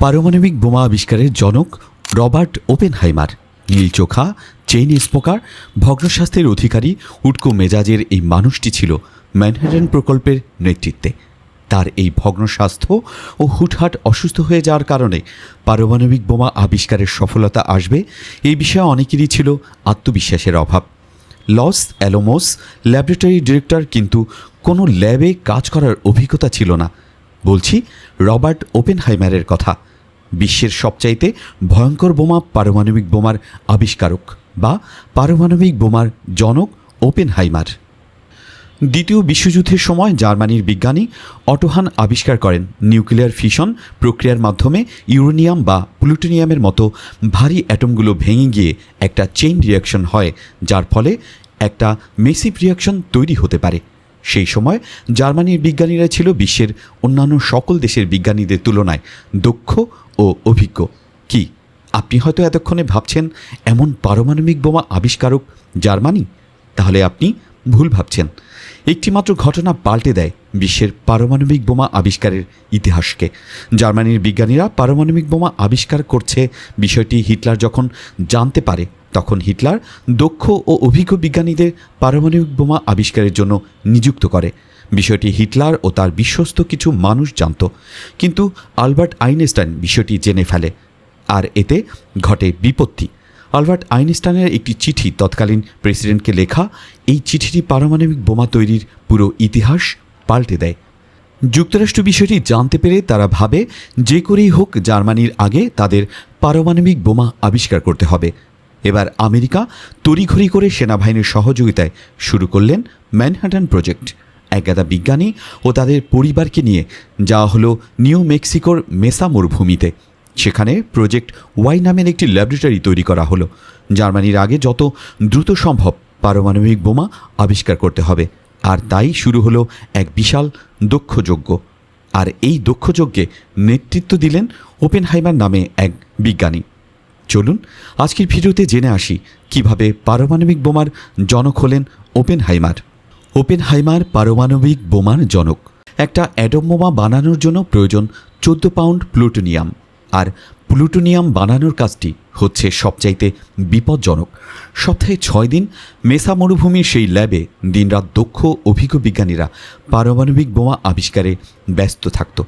পারমাণবিক বোমা আবিষ্কারের জনক রবার্ট ওপেনহাইমার, নীল চোখা, চেইন স্মোকার ভগ্নস্বাস্থ্যের অধিকারী, উটকো মেজাজের এই মানুষটি ছিল ম্যানহাটন প্রকল্পের নেতৃত্বে। তার এই ভগ্ন স্বাস্থ্য ও হুটহাট অসুস্থ হয়ে যাওয়ার কারণে পারমাণবিক বোমা আবিষ্কারের সফলতা আসবে এই বিষয়ে অনেকেরই ছিল আত্মবিশ্বাসের অভাব। লস অ্যালোমোস ল্যাবরেটরি ডিরেক্টর কিন্তু কোনো ল্যাবে কাজ করার অভিজ্ঞতা ছিল না। বলছি রবার্ট ওপেনহাইমারের কথা। বিশ্বের সবচাইতে ভয়ঙ্কর বোমা পারমাণবিক বোমার আবিষ্কারক বা পারমাণবিক বোমার জনক ওপেনহাইমার। দ্বিতীয় বিশ্বযুদ্ধের সময় জার্মানির বিজ্ঞানী অটোহান আবিষ্কার করেন নিউক্লিয়ার ফিশন প্রক্রিয়ার মাধ্যমে ইউরেনিয়াম বা প্লুটোনিয়ামের মতো ভারী অ্যাটমগুলো ভেঙে গিয়ে একটা চেইন রিয়াকশন হয়, যার ফলে একটা মেসিভ রিয়াকশন তৈরি হতে পারে। সেই সময় জার্মানির বিজ্ঞানীরা ছিল বিশ্বের অন্যান্য সকল দেশের বিজ্ঞানীদের তুলনায় দক্ষ ও অভিজ্ঞ। কি, আপনি হয়তো এতক্ষণে ভাবছেন এমন পারমাণবিক বোমা আবিষ্কারক জার্মানি? তাহলে আপনি ভুল ভাবছেন। একটিমাত্র ঘটনা পাল্টে দেয় বিশ্বের পারমাণবিক বোমা আবিষ্কারের ইতিহাসকে। জার্মানির বিজ্ঞানীরা পারমাণবিক বোমা আবিষ্কার করছে বিষয়টি হিটলার যখন জানতে পারে তখন হিটলার দক্ষ ও অভিজ্ঞ বিজ্ঞানীদের পারমাণবিক বোমা আবিষ্কারের জন্য নিযুক্ত করে। বিষয়টি হিটলার ও তার বিশ্বস্ত কিছু মানুষ জানত, কিন্তু আলবার্ট আইনস্টাইন বিষয়টি জেনে ফেলে। আর এতে ঘটে বিপত্তি। আলবার্ট আইনস্টাইনের একটি চিঠি, তৎকালীন প্রেসিডেন্টকে লেখা, এই চিঠিটি পারমাণবিক বোমা তৈরির পুরো ইতিহাস পাল্টে দেয়। যুক্তরাষ্ট্র বিষয়টি জানতে পেরে তারা ভাবে, যে করেই হোক জার্মানির আগে তাদের পারমাণবিক বোমা আবিষ্কার করতে হবে। এবার আমেরিকা তড়িঘড়ি করে সেনাবাহিনীর সহযোগিতায় শুরু করলেন ম্যানহাটন প্রজেক্ট। একগাদা বিজ্ঞানী ও তাদের পরিবারকে নিয়ে যাওয়া হলো নিউ মেক্সিকোর মেসা মরুভূমিতে সেখানে প্রজেক্ট ওয়াই নামের একটি ল্যাবরেটরি তৈরি করা হলো। জার্মানির আগে যত দ্রুত সম্ভব পারমাণবিক বোমা আবিষ্কার করতে হবে। আর তাই শুরু হলো এক বিশাল দক্ষযজ্ঞ। আর এই দক্ষযজ্ঞে নেতৃত্ব দিলেন ওপেনহাইমার নামে এক বিজ্ঞানী। চলুন আজকের ভিডিওতে জেনে আসি কীভাবে পারমাণবিক বোমার জনক হলেন ওপেন হাইমার ওপেন হাইমার পারমাণবিক বোমার জনক। একটা অ্যাডম বোমা বানানোর জন্য প্রয়োজন চোদ্দ পাউন্ড প্লুটোনিয়াম। আর প্লুটোনিয়াম বানানোর কাজটি হচ্ছে সবচাইতে বিপজ্জনক। সপ্তাহে ছয় দিন মেসা মরুভূমির সেই ল্যাবে দিনরাত দক্ষ অভিজ্ঞ বিজ্ঞানীরা পারমাণবিক বোমা আবিষ্কারে ব্যস্ত থাকত।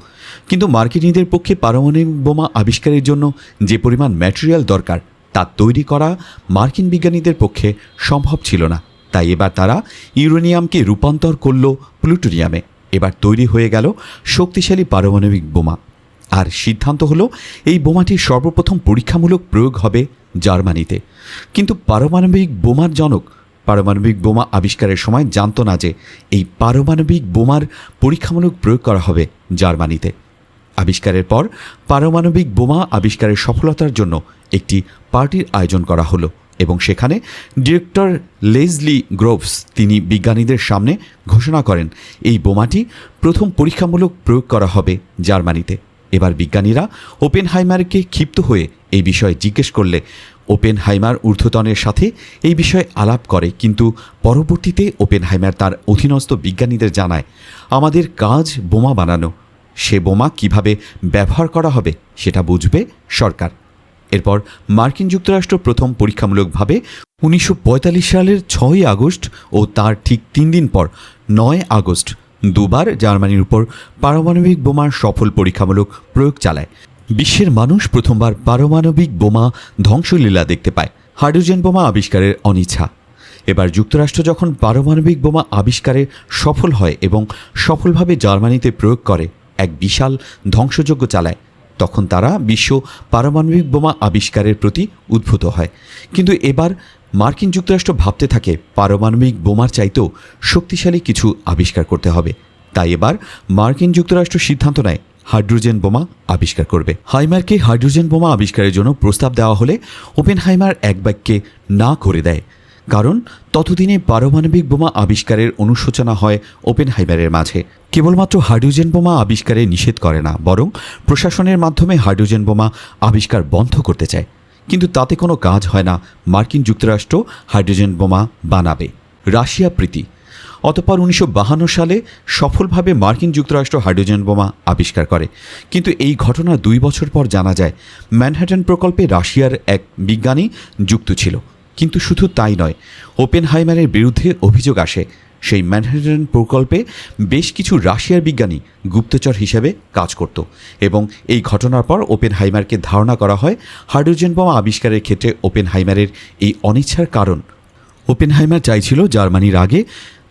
কিন্তু মার্কিনীদের পক্ষে পারমাণবিক বোমা আবিষ্কারের জন্য যে পরিমাণ ম্যাটেরিয়াল দরকার তা তৈরি করা মার্কিন বিজ্ঞানীদের পক্ষে সম্ভব ছিল না। তাই এবার তারা ইউরেনিয়ামকে রূপান্তর করল প্লুটোনিয়ামে। এবার তৈরি হয়ে গেল শক্তিশালী পারমাণবিক বোমা। আর সিদ্ধান্ত হলো, এই বোমাটির সর্বপ্রথম পরীক্ষামূলক প্রয়োগ হবে জার্মানিতে। কিন্তু পারমাণবিক বোমার জনক, পারমাণবিক বোমা আবিষ্কারের সময় জানতো না যে এই পারমাণবিক বোমার পরীক্ষামূলক প্রয়োগ করা হবে জার্মানিতে। আবিষ্কারের পর পারমাণবিক বোমা আবিষ্কারের সফলতার জন্য একটি পার্টির আয়োজন করা হলো এবং সেখানে ডিরেক্টর লেজলি গ্রোভস, তিনি বিজ্ঞানীদের সামনে ঘোষণা করেন, এই বোমাটি প্রথম পরীক্ষামূলক প্রয়োগ করা হবে জার্মানিতে। এবার বিজ্ঞানীরা ওপেনহাইমারকে ক্ষিপ্ত হয়ে এই বিষয়ে জিজ্ঞেস করলে, ওপেনহাইমার ঊর্ধ্বতনের সাথে এই বিষয়ে আলাপ করে, কিন্তু পরবর্তীতে ওপেনহাইমার তার অধীনস্থ বিজ্ঞানীদের জানায়, আমাদের কাজ বোমা বানানো, সে বোমা কীভাবে ব্যবহার করা হবে সেটা বুঝবে সরকার এরপর মার্কিন যুক্তরাষ্ট্র প্রথম পরীক্ষামূলকভাবে উনিশশো পঁয়তাল্লিশ সালের ছয়ই আগস্ট ও তার ঠিক তিন দিন পর নয় আগস্ট দুবার জার্মানির উপর পারমাণবিক বোমার সফল পরীক্ষামূলক প্রয়োগ চালায়। বিশ্বের মানুষ প্রথমবার পারমাণবিক বোমা ধ্বংসলীলা দেখতে পায়। হাইড্রোজেন বোমা আবিষ্কারের অনিচ্ছা। এবার যুক্তরাষ্ট্র যখন পারমাণবিক বোমা আবিষ্কারে সফল হয় এবং সফলভাবে জার্মানিতে প্রয়োগ করে, এক বিশাল ধ্বংসযজ্ঞ চালায়, তখন তারা বিশ্ব পারমাণবিক বোমা আবিষ্কারের প্রতি উদ্ভূত হয়। কিন্তু এবার মার্কিন যুক্তরাষ্ট্র ভাবতে থাকে পারমাণবিক বোমার চাইতেও শক্তিশালী কিছু আবিষ্কার করতে হবে। তাই এবার মার্কিন যুক্তরাষ্ট্র সিদ্ধান্ত নেয় হাইড্রোজেন বোমা আবিষ্কার করবে। হাইমারকে হাইড্রোজেন বোমা আবিষ্কারের জন্য প্রস্তাব দেওয়া হলে ওপেন হাইমার এক বাক্যে না করে দেয়। কারণ ততদিনে পারমাণবিক বোমা আবিষ্কারের অনুশোচনা হয় ওপেন হাইমারের মাঝে। কেবলমাত্র হাইড্রোজেন বোমা আবিষ্কারে নিষেধ করে না, বরং প্রশাসনের মাধ্যমে হাইড্রোজেন বোমা আবিষ্কার বন্ধ করতে চায়। কিন্তু তাতে কোনো কাজ হয় না। মার্কিন যুক্তরাষ্ট্র হাইড্রোজেন বোমা বানাবে। রাশিয়া প্রীতি। অতঃপর উনিশশো সালে সফলভাবে মার্কিন যুক্তরাষ্ট্র হাইড্রোজেন বোমা আবিষ্কার করে। কিন্তু এই ঘটনা দুই বছর পর জানা যায় ম্যানহাটন প্রকল্পে রাশিয়ার এক বিজ্ঞানী যুক্ত ছিল। কিন্তু শুধু তাই নয় ওপেন হাইমারের বিরুদ্ধে অভিযোগ আসে। সেই ম্যানহাটন প্রকল্পে বেশ কিছু রাশিয়ার বিজ্ঞানী গুপ্তচর হিসেবে কাজ করত এবং এই ঘটনার পর ওপেন হাইমারকে ধারণা করা হয় হাইড্রোজেন বোমা আবিষ্কারের ক্ষেত্রে ওপেন হাইমারের এই অনিচ্ছার কারণ। ওপেনহাইমার চাইছিল জার্মানির আগে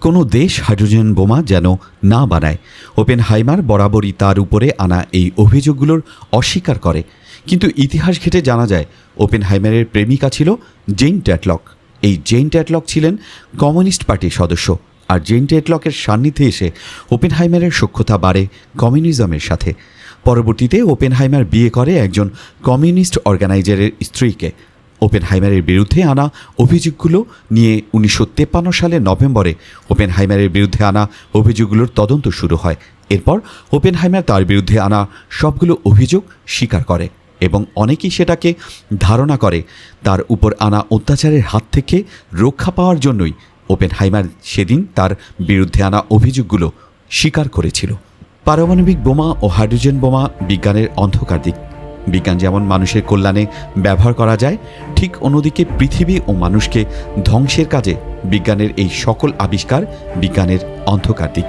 কোনো দেশ হাইড্রোজেন বোমা যেন না বানায়। ওপেন হাইমার বরাবরই তার উপরে আনা এই অভিযোগগুলোর অস্বীকার করে। কিন্তু ইতিহাস ঘেটে জানা যায়, ওপেনহাইমারের প্রেমিকা ছিল জেইন ট্যাটলক। এই জেইন ট্যাটলক ছিলেন কমিউনিস্ট পার্টির সদস্য। আর জেইন ট্যাটলকের সান্নিধ্যে এসে ওপেনহাইমারের সখ্যতা বাড়ে কমিউনিজমের সাথে। পরবর্তীতে ওপেনহাইমার বিয়ে করে একজন কমিউনিস্ট অর্গানাইজারের স্ত্রীকে। ওপেনহাইমারের বিরুদ্ধে আনা অভিযোগগুলো নিয়ে উনিশশো তেপ্পান্ন সালের নভেম্বরে ওপেনহাইমারের বিরুদ্ধে আনা অভিযোগগুলোর তদন্ত শুরু হয়। এরপর ওপেনহাইমার তার বিরুদ্ধে আনা সবগুলো অভিযোগ স্বীকার করে এবং অনেকেই সেটাকে ধারণা করে, তার উপর আনা অত্যাচারের হাত থেকে রক্ষা পাওয়ার জন্যই ওপেনহাইমার সেদিন তার বিরুদ্ধে আনা অভিযোগগুলো স্বীকার করেছিল। পারমাণবিক বোমা ও হাইড্রোজেন বোমা বিজ্ঞানের অন্ধকার দিক। বিজ্ঞান যেমন মানুষের কল্যাণে ব্যবহার করা যায়, ঠিক অন্যদিকে পৃথিবী ও মানুষকে ধ্বংসের কাজে বিজ্ঞানের এই সকল আবিষ্কার বিজ্ঞানের অন্ধকার দিক।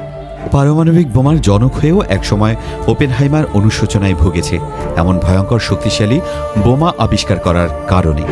পারমাণবিক বোমার জনক হয়েও একসময় ওপেনহাইমার অনুশোচনায় ভুগেছে, এমন ভয়ঙ্কর শক্তিশালী বোমা আবিষ্কার করার কারণে।